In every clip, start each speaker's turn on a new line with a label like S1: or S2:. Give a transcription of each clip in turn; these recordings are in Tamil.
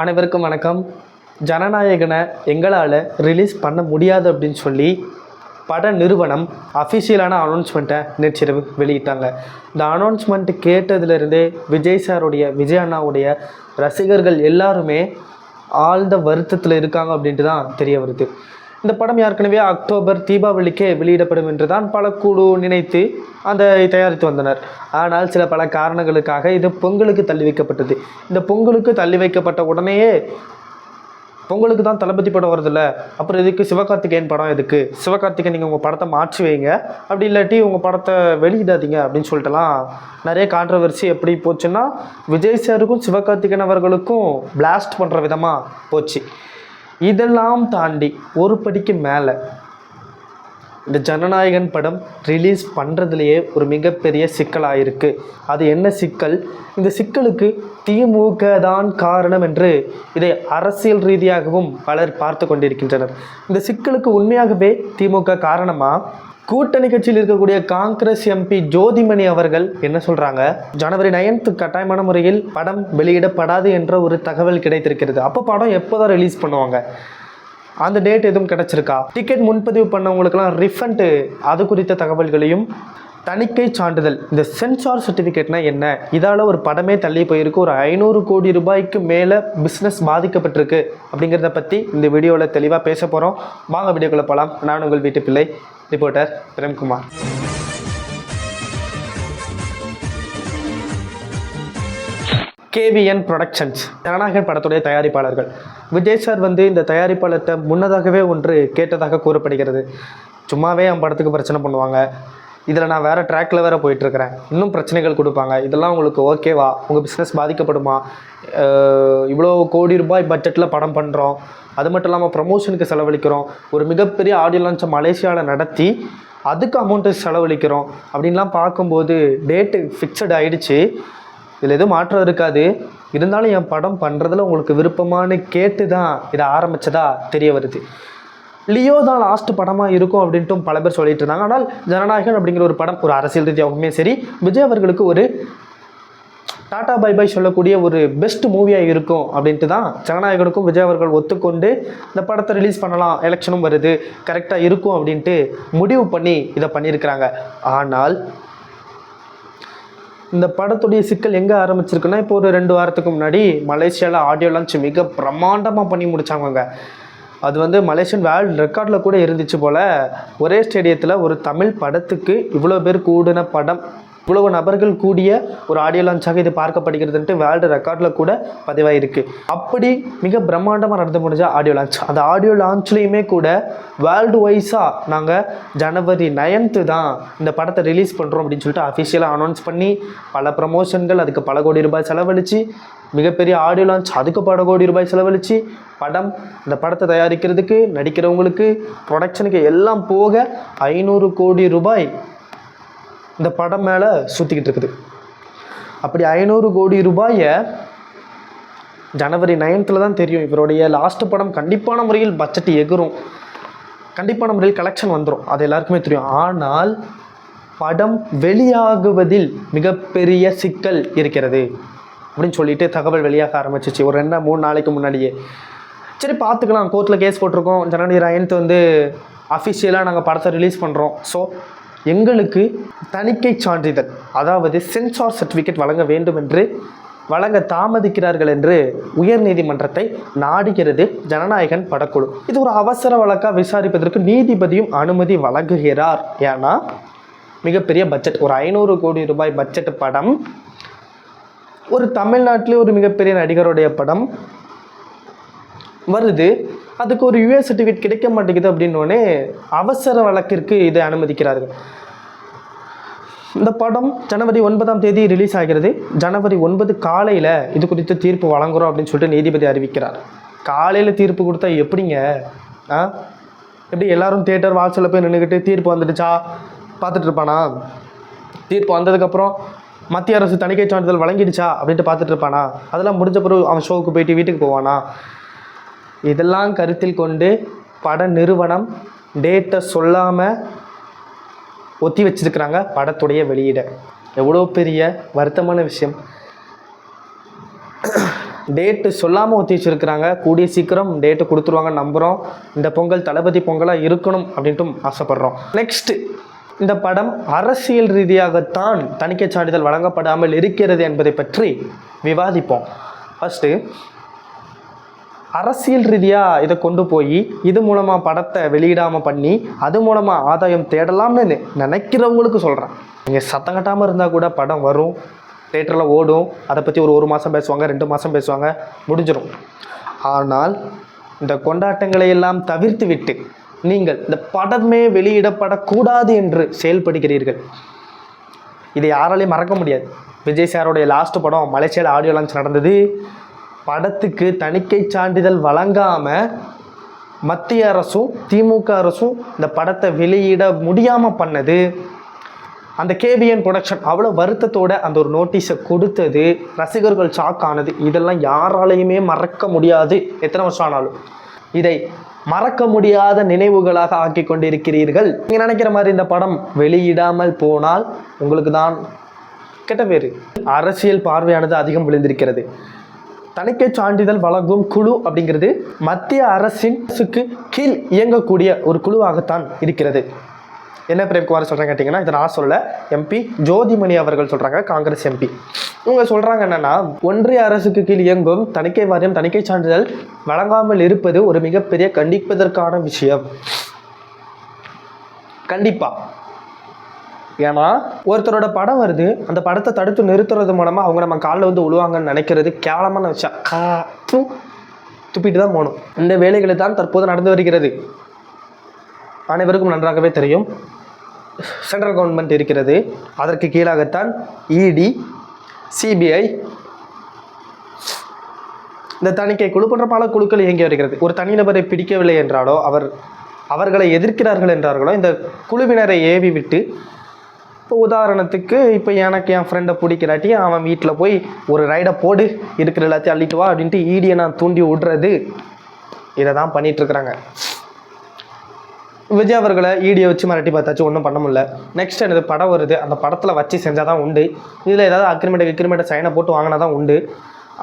S1: அனைவருக்கும் வணக்கம். ஜனநாயகனை எங்களால் ரிலீஸ் பண்ண முடியாது அப்படின்னு சொல்லி பட நிறுவனம் அஃபிஷியலான அனௌன்ஸ்மெண்ட்டை நேற்றிரவு வெளியிட்டாங்க. இந்த அனௌன்ஸ்மெண்ட் கேட்டதுலேருந்தே விஜய் சாருடைய விஜய் அண்ணாவுடைய ரசிகர்கள் எல்லாருமே ஆழ்ந்த வருத்தத்தில் இருக்காங்க அப்படின்ட்டு தான் தெரிய வருது. இந்த படம் ஏற்கனவே அக்டோபர் தீபாவளிக்கே வெளியிடப்படும் என்று தான் பல குழு நினைத்து அந்த தயாரித்து வந்தனர். ஆனால் சில பல காரணங்களுக்காக இது பொங்கலுக்கு தள்ளி வைக்கப்பட்டது. இந்த பொங்கலுக்கு தள்ளி வைக்கப்பட்ட உடனேயே பொங்கலுக்கு தான் தளபதி படம் வருதுல்ல? அப்புறம் இதுக்கு சிவகார்த்திகேயன் படம் எதுக்கு? சிவகார்த்திகேயன் நீங்கள் உங்கள் படத்தை மாற்றி வைங்க. அப்படி இல்லாட்டி உங்கள் படத்தை வெளியிடாதீங்க அப்படின்னு சொல்லிட்டுலாம் நிறைய கான்ட்ரவர்சி எப்படி போச்சுன்னா விஜய் சாருக்கும் சிவகார்த்திகேயன் அவர்களுக்கும் பிளாஸ்ட் பண்ணுற விதமாக போச்சு. இதெல்லாம் தாண்டி ஒரு படிக்கு மேலே இந்த ஜனநாயகன் படம் ரிலீஸ் பண்ணுறதுலையே ஒரு மிகப்பெரிய சிக்கலாகிருக்கு அது என்ன சிக்கல்? இந்த சிக்கலுக்கு திமுக தான் காரணம் என்று இதை அரசியல் ரீதியாகவும் பலர் பார்த்து கொண்டிருக்கின்றனர். இந்த சிக்கலுக்கு உண்மையாகவே திமுக காரணமாக கூட்டணி கட்சியில் இருக்கக்கூடிய காங்கிரஸ் எம்பி ஜோதிமணி அவர்கள் என்ன சொல்றாங்க? ஜனவரி நைன்த் கட்டாயமான முறையில் படம் வெளியிடப்படாது என்ற ஒரு தகவல் கிடைத்திருக்கிறது. அப்போ படம் எப்போதான் ரிலீஸ் பண்ணுவாங்க? அந்த டேட் எதுவும் கிடச்சிருக்கா? டிக்கெட் முன்பதிவு பண்ணவங்களுக்கெல்லாம் ரிஃபண்டு அது குறித்த தகவல்களையும் தணிக்கை சான்றிதழ். இந்த சென்சார் சர்டிஃபிகேட்னா என்ன? இதால் ஒரு படமே தள்ளி போயிருக்கு. ஒரு ஐநூறு கோடி ரூபாய்க்கு மேலே பிஸ்னஸ் பாதிக்கப்பட்டிருக்கு. அப்படிங்கிறத பற்றி இந்த வீடியோவில் தெளிவாக பேச போகிறோம் வாங்க வீடியோக்குள்ளே போகலாம் நான் உங்கள் வீட்டு பிள்ளை reporter Premkumar. KVN productions Jananayagan படத்துடைய தயாரிப்பாளர்கள். விஜய் சார் வந்து இந்த தயாரிப்பாளர்கிட்ட முன்னதாகவே ஒன்று கேட்டதாக கூறப்படுகிறது. சும்மாவே என் படத்துக்கு பிரச்சனை பண்ணுவாங்க. இதில் நான் வேறு ட்ராக்கில் வேறு போயிட்டுருக்கிறேன். இன்னும் பிரச்சனைகள் கொடுப்பாங்க. இதெல்லாம் உங்களுக்கு ஓகேவா உங்கள் பிஸ்னஸ் பாதிக்கப்படுமா? இவ்வளோ கோடி ரூபாய் பட்ஜெட்டில் படம் பண்ணுறோம் அது மட்டும் இல்லாமல் ப்ரமோஷனுக்கு செலவழிக்கிறோம். ஒரு மிகப்பெரிய ஆடியோ லான்ச்சை மலேசியாவில் நடத்தி அதுக்கு அமௌண்ட்டு செலவழிக்கிறோம். அப்படின்லாம் பார்க்கும்போது டேட்டு ஃபிக்ஸட் ஆகிடுச்சு இதில் எதுவும் மாற்றம் இருக்காது. இருந்தாலும் என் படம் பண்ணுறதுல உங்களுக்கு விருப்பமானு கேட்டு தான் இதை ஆரம்பித்ததா தெரிய வருது. லியோ தான் லாஸ்ட் படமாக இருக்கும் அப்படின்ட்டும் பல பேர் சொல்லிட்டு இருந்தாங்க. ஆனால் ஜனநாயகன் அப்படிங்கிற ஒரு படம் ஒரு அரசியல் ரீதியாகவுமே சரி விஜய் அவர்களுக்கு ஒரு டாடா பை பை சொல்லக்கூடிய ஒரு பெஸ்ட் மூவியாக இருக்கும் அப்படின்ட்டு தான் ஜனநாயகனுக்கும் விஜய் அவர்கள் ஒத்துக்கொண்டு இந்த படத்தை ரிலீஸ் பண்ணலாம் எலெக்ஷனும் வருது கரெக்டாக இருக்கும் அப்படின்ட்டு முடிவு பண்ணி இதை பண்ணியிருக்கிறாங்க. ஆனால் இந்த படத்துடைய சிக்கல் எங்கே ஆரம்பிச்சிருக்குன்னா இப்போ ஒரு ரெண்டு வாரத்துக்கு முன்னாடி மலேசியாவில் ஆடியோ லான்ச் மிக பிரம்மாண்டமாக பண்ணி முடித்தாங்க அது வந்து மலேசியன் வேர்ல்டு ரெக்கார்டில் கூட இருந்துச்சு போல் ஒரே ஸ்டேடியத்தில் ஒரு தமிழ் படத்துக்கு இவ்வளோ பேர் கூடின படம் இவ்வளவு நபர்கள் கூடிய ஒரு ஆடியோ லான்ச்சாக இது பார்க்கப்படுகிறதுன்ட்டு வேர்ல்டு ரெக்கார்டில் கூட பதிவாயிருக்கு. அப்படி மிக பிரம்மாண்டமாக நடந்து முடிஞ்ச ஆடியோ லான்ச் அந்த ஆடியோ லான்ச்லேயுமே கூட வேர்ல்டு வைஸாக நாங்கள் ஜனவரி நைன்த்து தான் இந்த படத்தை ரிலீஸ் பண்ணுறோம் அப்படின்னு சொல்லிட்டு அஃபிஷியலாக அனௌன்ஸ் பண்ணி பல ப்ரமோஷன்கள் அதுக்கு பல கோடி ரூபாய் செலவழித்து மிகப்பெரிய ஆடியோ லான்ச் அதுக்கு பல கோடி ரூபாய் செலவழித்து படம் இந்த படத்தை தயாரிக்கிறதுக்கு நடிக்கிறவங்களுக்கு ப்ரொடக்ஷனுக்கு எல்லாம் போக ஐநூறு கோடி ரூபாய் இந்த படம் மேலே சுற்றிக்கிட்டு இருக்குது. அப்படி ஐநூறு கோடி ரூபாயை ஜனவரி நைன்த்தில் தான் தெரியும். இவருடைய லாஸ்ட் படம் கண்டிப்பான முறையில் பட்ஜெட் எகுரும் கண்டிப்பான முறையில் கலெக்ஷன் வந்துடும் அது எல்லாருக்குமே தெரியும். ஆனால் படம் வெளியாகுவதில் மிகப்பெரிய சிக்கல் இருக்கிறது. அப்படின்னு சொல்லிட்டு தகவல் வெளியாக ஆரம்பிச்சிச்சு. ஒரு ரெண்டு மூணு நாளைக்கு முன்னாடியே. சரி பார்த்துக்கலாம். கோர்ட்டில் கேஸ் போட்டிருக்கோம். ஜனவரி நைன்த் வந்து அஃபிஷியலாக நாங்கள் படத்தை ரிலீஸ் பண்ணுறோம் ஸோ எங்களுக்கு தணிக்கை சான்றிதழ் அதாவது சென்சார் சர்டிஃபிகேட் வழங்க வேண்டும் என்று வழங்க தாமதிக்கிறார்கள் என்று உயர்நீதிமன்றத்தை நாடுகிறது ஜனநாயகன் படக்குழு. இது ஒரு அவசர வழக்காக விசாரிப்பதற்கு நீதிபதியும் அனுமதி வழங்குகிறார். ஏன்னா மிகப்பெரிய பட்ஜெட் ஒரு ஐநூறு கோடி ரூபாய் பட்ஜெட் படம் ஒரு தமிழ்நாட்டிலே ஒரு மிகப்பெரிய நடிகருடைய படம் வருது. அதுக்கு ஒரு யூஎஸ் சர்டிஃபிகேட் கிடைக்க மாட்டேங்குது அப்படின்னோடனே அவசர வழக்கிற்கு இதை அனுமதிக்கிறார்கள். இந்த படம் ஜனவரி ஒன்பதாம் தேதி ரிலீஸ் ஆகிறது. ஜனவரி ஒன்பது காலையில் இது குறித்து தீர்ப்பு வழங்குறோம் அப்படின்னு சொல்லிட்டு நீதிபதி அறிவிக்கிறார். காலையில் தீர்ப்பு கொடுத்தா எப்படிங்க? ஆ? எப்படி எல்லாரும் தேட்டர் வாசலில் போய் நின்றுக்கிட்டு தீர்ப்பு வந்துடுச்சா? பார்த்துட்டு இருப்பானா? தீர்ப்பு வந்ததுக்கப்புறம் மத்திய அரசு தணிக்கை சான்றிதழ் வழங்கிடுச்சா? அப்படின்ட்டு பார்த்துட்டு இருப்பானா? அதெல்லாம் முடிஞ்ச பிறகு அவன் ஷோவுக்கு போயிட்டு வீட்டுக்கு போவானா? இதெல்லாம் கருத்தில் கொண்டு பட நிறுவனம் டேட்டை சொல்லாமல் ஒத்தி வச்சிருக்கிறாங்க படத்துடைய வெளியீடை. எவ்வளோ பெரிய வருத்தமான விஷயம். டேட்டு சொல்லாமல் ஒத்தி வச்சிருக்கிறாங்க. கூடிய சீக்கிரம் டேட்டு கொடுத்துருவாங்க நம்புகிறோம் இந்த பொங்கல் தளபதி பொங்கலாக இருக்கணும் அப்படின்ட்டும் ஆசைப்படுறோம். நெக்ஸ்ட்டு இந்த படம் அரசியல் ரீதியாகத்தான் தணிக்கை சான்றிதழ் வழங்கப்படாமல் இருக்கிறது என்பதை பற்றி விவாதிப்போம். ஃபஸ்ட்டு அரசியல் ரீதியாக இதை கொண்டு போய் இது மூலமாக படத்தை வெளியிடாமல் பண்ணி அது மூலமாக ஆதாயம் தேடலாம்னு நினைக்கிறவங்களுக்கு சொல்கிறேன் நீங்கள் சத்தம் கட்டாமல் இருந்தால் கூட படம் வரும் தேட்டரில் ஓடும். அதை பற்றி ஒரு ஒரு மாதம் பேசுவாங்க ரெண்டு மாதம் பேசுவாங்க முடிஞ்சிடும் ஆனால் இந்த கொண்டாட்டங்களை எல்லாம் தவிர்த்து விட்டு நீங்கள் இந்த படமே வெளியிடப்படக்கூடாது என்று செயல்படுகிறீர்கள். இதை யாராலையும் மறக்க முடியாது. விஜய் சாரோடைய லாஸ்ட் படம் மலேசியாவில் ஆடியோ லான்ச் நடந்தது. படத்துக்கு தணிக்கை சான்றிதழ் வழங்காமல் மத்திய அரசும் திமுக அரசும் இந்த படத்தை வெளியிட முடியாமல் பண்ணது. அந்த கேபிஎன் ப்ரொடக்ஷன் அவ்வளோ வருத்தத்தோட அந்த ஒரு நோட்டீஸை கொடுத்தது. ரசிகர்கள் ஷாக் ஆனது. இதெல்லாம் யாராலையுமே மறக்க முடியாது. எத்தனை வருஷம் ஆனாலும். இதை மறக்க முடியாத நினைவுகளாக ஆக்கி கொண்டிருக்கிறீர்கள். நீங்கள் நினைக்கிற மாதிரி இந்த படம் வெளியிடாமல் போனால் உங்களுக்கு தான் கெட்ட பேர். அரசியல் பார்வையானது அதிகம் விழுந்திருக்கிறது. தணிக்கை சான்றிதழ் வழங்கும் குழு அப்படிங்கிறது மத்திய அரசின் அரசுக்கு கீழ் இயங்கக்கூடிய ஒரு குழுவாகத்தான் இருக்கிறது. என்ன பிரேம்குமார் சொல்கிறாங்க கேட்டிங்கன்னா இதை நான் சொல்ல எம்பி ஜோதிமணி அவர்கள் சொல்கிறாங்க காங்கிரஸ் எம்பி இவங்க சொல்கிறாங்க என்னென்னா ஒன்றிய அரசுக்கு கீழ் இயங்கும் தணிக்கை வாரியம் தணிக்கை சான்றிதழ் வழங்காமல் இருப்பது ஒரு மிகப்பெரிய கண்டிப்பதற்கான விஷயம். கண்டிப்பாக ஏன்னா ஒருத்தரோட படம் வருது அந்த படத்தை தடுத்து நிறுத்துறது மூலமாக அவங்க நம்ம காலில் வந்து உழுவாங்கன்னு நினைக்கிறது கேவலமான விஷயம். கா துப்பிட்டு தான் போகணும். இந்த வேலைகளை தான் தற்போது நடந்து வருகிறது. அனைவருக்கும் நன்றாகவே தெரியும். சென்ட்ரல் கவர்மெண்ட் இருக்கிறது. அதற்கு கீழாகத்தான் இடி சிபிஐ இந்த தணிக்கை குழு போன்ற பல குழுக்கள் இயங்கி வருகிறது. ஒரு தனிநபரை பிடிக்கவில்லை என்றாலோ அவர் அவர்களை எதிர்க்கிறார்கள் என்றார்களோ இந்த குழுவினரை ஏவி விட்டு இப்போ உதாரணத்துக்கு இப்போ எனக்கு என் ஃப்ரெண்டை பிடிக்கிறாட்டி அவன் வீட்டில் போய் ஒரு ரைடை போடு இருக்கிற எல்லாத்தையும் அள்ளிட்டு வா அப்படின்ட்டு ஈடியை நான் தூண்டி விடுறது. இதை தான் பண்ணிகிட்ருக்குறாங்க விஜய் அவர்களை ஈடியை வச்சு மிரட்டி பார்த்தாச்சு ஒன்றும் பண்ண முடியல. நெக்ஸ்ட் எனக்கு படம் வருது. அந்த படத்தில் வச்சு செஞ்சால் தான் உண்டு. இதில் ஏதாவது அக்ரிமெண்ட் அக்ரிமெண்ட்டை சைனை போட்டு வாங்கினா தான் உண்டு.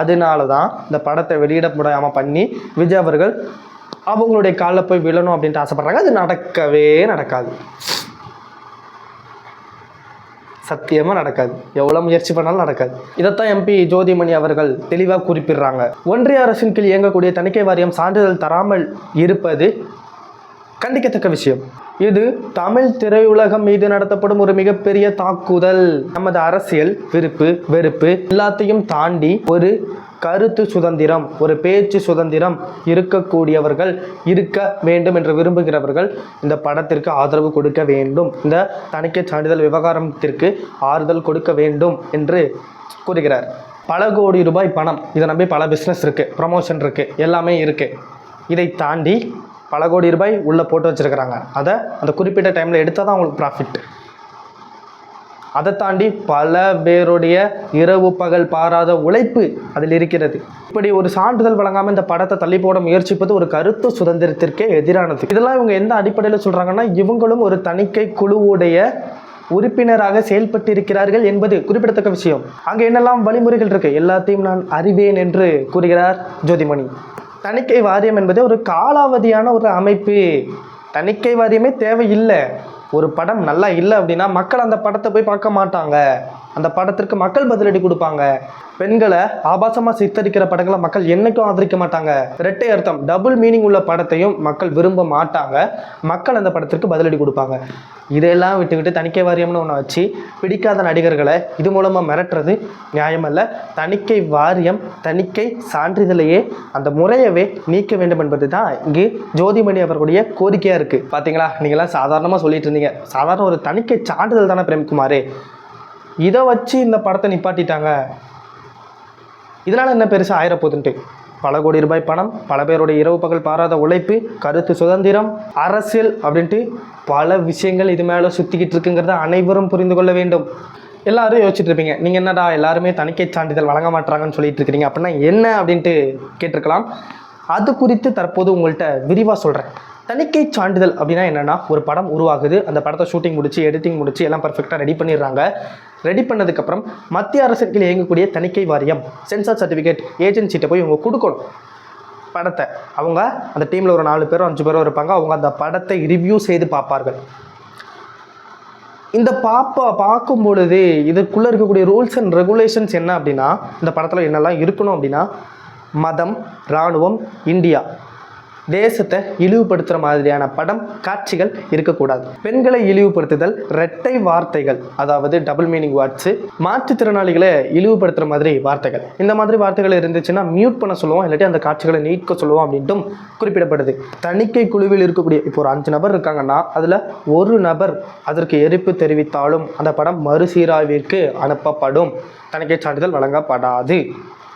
S1: அதனால தான் இந்த படத்தை வெளியிட முடியாமல் பண்ணி விஜய் அவர்கள் அவங்களுடைய காலில் போய் விழணும் அப்படின்ட்டு ஆசைப்பட்றாங்க. அது நடக்கவே நடக்காது. சத்தியமாக நடக்காது. எவ்வளோ முயற்சி பண்ணாலும் நடக்காது. இதைத்தான் எம்பி ஜோதிமணி அவர்கள் தெளிவாக குறிப்பிடுறாங்க. ஒன்றிய அரசின் கீழ் இயங்கக்கூடிய தணிக்கை வாரியம் சான்றிதழ் தராமல் இருப்பது கண்டிக்கத்தக்க விஷயம். இது தமிழ் திரையுலகம் மீது நடத்தப்படும் ஒரு மிகப்பெரிய தாக்குதல். நமது அரசியல் விருப்பு வெறுப்பு எல்லாத்தையும் தாண்டி ஒரு கருத்து சுதந்திரம் ஒரு பேச்சு சுதந்திரம் இருக்கக்கூடியவர்கள் இருக்க வேண்டும் என்று விரும்புகிறவர்கள் இந்த படத்திற்கு ஆதரவு கொடுக்க வேண்டும். இந்த தணிக்கை சான்றிதழ் விவகாரத்திற்கு ஆறுதல் கொடுக்க வேண்டும் என்று கூறுகிறார். பல கோடி ரூபாய் பணம். இதை நம்பி பல பிஸ்னஸ் இருக்குது ப்ரமோஷன் இருக்குது எல்லாமே இருக்குது இதை தாண்டி பல கோடி ரூபாய் உள்ளே போட்டு வச்சுருக்கிறாங்க. அதை அந்த குறிப்பிட்ட டைமில் எடுத்தால் தான் அவங்களுக்கு ப்ராஃபிட் அதை தாண்டி பல பேருடைய இரவு பகல் பாராத உழைப்பு அதில் இருக்கிறது. இப்படி ஒரு சான்றிதழ் வழங்காமல் இந்த படத்தை தள்ளி போட முயற்சிப்பது ஒரு கருத்து சுதந்திரத்திற்கே எதிரானது. இதெல்லாம் இவங்க எந்த அடிப்படையில் சொல்கிறாங்கன்னா இவங்களும் ஒரு தணிக்கை குழுவுடைய உறுப்பினராக செயல்பட்டிருக்கிறார்கள் என்பது குறிப்பிடத்தக்க விஷயம். அங்கே என்னெல்லாம் வழிமுறைகள் இருக்கு? எல்லாத்தையும் நான் அறிவேன் என்று கூறுகிறார் ஜோதிமணி. தணிக்கை வாரியம் என்பது ஒரு காலாவதியான ஒரு அமைப்பு. தணிக்கை வாரியமே தேவையில்லை. ஒரு படம் நல்லா இல்லை அப்படின்னா மக்கள் அந்த படத்தை போய் பார்க்க மாட்டாங்க. அந்த படத்திற்கு மக்கள் பதிலடி கொடுப்பாங்க. பெண்களை ஆபாசமாக சித்தரிக்கிற படங்களை மக்கள் என்னைக்கும் ஆதரிக்க மாட்டாங்க. இரட்டை அர்த்தம் டபுள் மீனிங் உள்ள படத்தையும் மக்கள் விரும்ப மாட்டாங்க. மக்கள் அந்த படத்திற்கு பதிலடி கொடுப்பாங்க. இதையெல்லாம் விட்டுக்கிட்டு தணிக்கை வாரியம்னு ஒன்று வச்சு பிடிக்காத நடிகர்களை இது மூலமாக மிரட்டுறது நியாயமல்ல. தணிக்கை வாரியம் தணிக்கை சான்றிதழையே அந்த முறையவே நீக்க வேண்டும் என்பது தான் இங்கு ஜோதிமணி அவர்களுடைய கோரிக்கையாக இருக்குது பார்த்தீங்களா நீங்களாம் சாதாரணமாக சொல்லிட்டு இருந்தீங்க. சாதாரண ஒரு தணிக்கை சான்றிதழ் தானே பிரேம்குமாரே. இதை வச்சு இந்த படத்தை நிப்பாட்டிட்டாங்க. இதனால் என்ன பெருசாக ஆயிரப்போகுதுன்ட்டு. பல கோடி ரூபாய் பணம் பல பேருடைய இரவு பகல் பாராத உழைப்பு கருத்து சுதந்திரம் அரசியல் அப்படின்ட்டு பல விஷயங்கள் இது மேலே சுற்றிக்கிட்டு இருக்குங்கிறத அனைவரும் புரிந்து கொள்ள வேண்டும். எல்லாரும் யோசிச்சுட்டு இருப்பீங்க. நீங்கள் என்னடா எல்லாருமே தணிக்கை சான்றிதழ் வழங்க மாட்டாங்கன்னு சொல்லிட்டு இருக்கிறீங்க. அப்படின்னா என்ன அப்படின்ட்டு கேட்டிருக்கலாம். அது குறித்து தற்போது உங்கள்கிட்ட விரிவாக சொல்கிறேன் தணிக்கை சான்றிதழ் அப்படின்னா என்னென்னா ஒரு படம் உருவாகுது அந்த படத்தை ஷூட்டிங் முடிச்சு எடிட்டிங் முடிச்சு எல்லாம் பர்ஃபெக்டாக ரெடி பண்ணிடுறாங்க. ரெடி பண்ணதுக்கப்புறம் மத்திய அரசின் கீழ் இயங்கக்கூடிய தணிக்கை வாரியம் சென்சார் சர்டிஃபிகேட் ஏஜென்சிட்ட போய் இவங்க கொடுக்கணும். படத்தை. அவங்க அந்த டீமில் ஒரு நாலு பேரும் அஞ்சு பேரோ இருப்பாங்க. அவங்க அந்த படத்தை ரிவ்யூ செய்து பார்ப்பார்கள். இந்த பாப்பா பார்க்கும் பொழுது இதுக்குள்ளே இருக்கக்கூடிய ரூல்ஸ் அண்ட் ரெகுலேஷன்ஸ் என்ன அப்படின்னா இந்த படத்தில் என்னெல்லாம் இருக்கணும் அப்படின்னா மதம் இராணுவம் இந்தியா. தேசத்தை இழிவுபடுத்துகிற மாதிரியான படம் காட்சிகள் இருக்கக்கூடாது. பெண்களை இழிவுபடுத்துதல் ரெட்டை வார்த்தைகள் அதாவது டபுள் மீனிங் வேர்ட்ஸு மாற்றுத்திறனாளிகளை இழிவுபடுத்துகிற மாதிரி வார்த்தைகள். இந்த மாதிரி வார்த்தைகள் இருந்துச்சுன்னா மியூட் பண்ண சொல்லுவோம் இல்லாட்டி அந்த காட்சிகளை நீட்க சொல்லுவோம் அப்படின்ட்டும் குறிப்பிடப்படுது. தணிக்கை குழுவில் இருக்கக்கூடிய இப்போ ஒரு அஞ்சு நபர் இருக்காங்கன்னா அதில் ஒரு நபர் அதற்கு எரிப்பு தெரிவித்தாலும் அந்த படம் மறுசீராய்விற்கு அனுப்பப்படும். தணிக்கை சான்றிதழ் வழங்கப்படாது.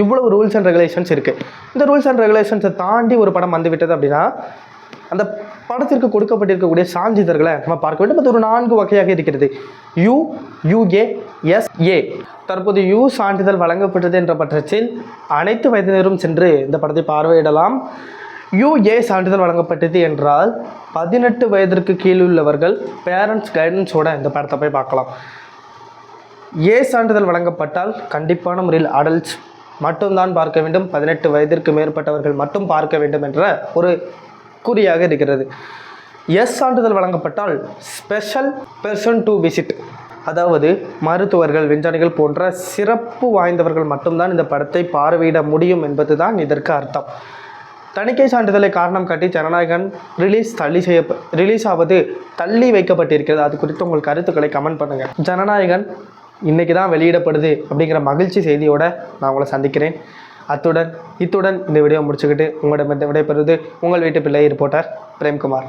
S1: இவ்வளவு ரூல்ஸ் அண்ட் ரெகுலேஷன்ஸ் இருக்குது இந்த ரூல்ஸ் அண்ட் ரெகுலேஷன்ஸை தாண்டி ஒரு படம் வந்துவிட்டது அப்படின்னா அந்த படத்திற்கு கொடுக்கப்பட்டிருக்கக்கூடிய சான்றிதழ்களை நம்ம பார்க்க வேண்டும். அது ஒரு நான்கு வகையாக இருக்கிறது. யூ யூஏ எஸ்ஏ தற்போது யூ சான்றிதழ் வழங்கப்பட்டது என்ற பட்சத்தில் அனைத்து வயதினரும் சென்று இந்த படத்தை பார்வையிடலாம். யூஏ சான்றிதழ் வழங்கப்பட்டது என்றால் பதினெட்டு வயதிற்கு கீழ் உள்ளவர்கள் பேரண்ட்ஸ் கைடன்ஸோட இந்த படத்தை போய் பார்க்கலாம். ஏ சான்றிதழ் வழங்கப்பட்டால் கண்டிப்பான முறையில் அடல்ட்ஸ் மட்டும்தான் பார்க்க வேண்டும். பதினெட்டு வயதிற்கு மேற்பட்டவர்கள் மட்டும் பார்க்க வேண்டும் என்ற ஒரு குறியாக இருக்கிறது. எஸ் சான்றிதழ் வழங்கப்பட்டால் ஸ்பெஷல் பெர்சன் டு விசிட் அதாவது மருத்துவர்கள் விஞ்ஞானிகள் போன்ற சிறப்பு வாய்ந்தவர்கள் மட்டும்தான் இந்த படத்தை பார்வையிட முடியும் என்பதுதான் இதற்கு அர்த்தம். தணிக்கை சான்றிதழை காரணம் காட்டி ஜனநாயகன் ரிலீஸ் தள்ளி செய்ய ரிலீஸ் ஆவது தள்ளி வைக்கப்பட்டிருக்கிறது. அது குறித்து உங்கள் கருத்துக்களை கமெண்ட் பண்ணுங்கள் ஜனநாயகன் இன்றைக்கி தான் வெளியிடப்படுது அப்படிங்கிற மகிழ்ச்சி செய்தியோட நான் உங்களை சந்திக்கிறேன். அத்துடன் இத்துடன் இந்த வீடியோ முடிச்சுக்கிட்டு உங்களிடம் விடைபெறுவது உங்கள் வீட்டு பிள்ளை ரிப்போர்ட்டர் பிரேம்குமார்.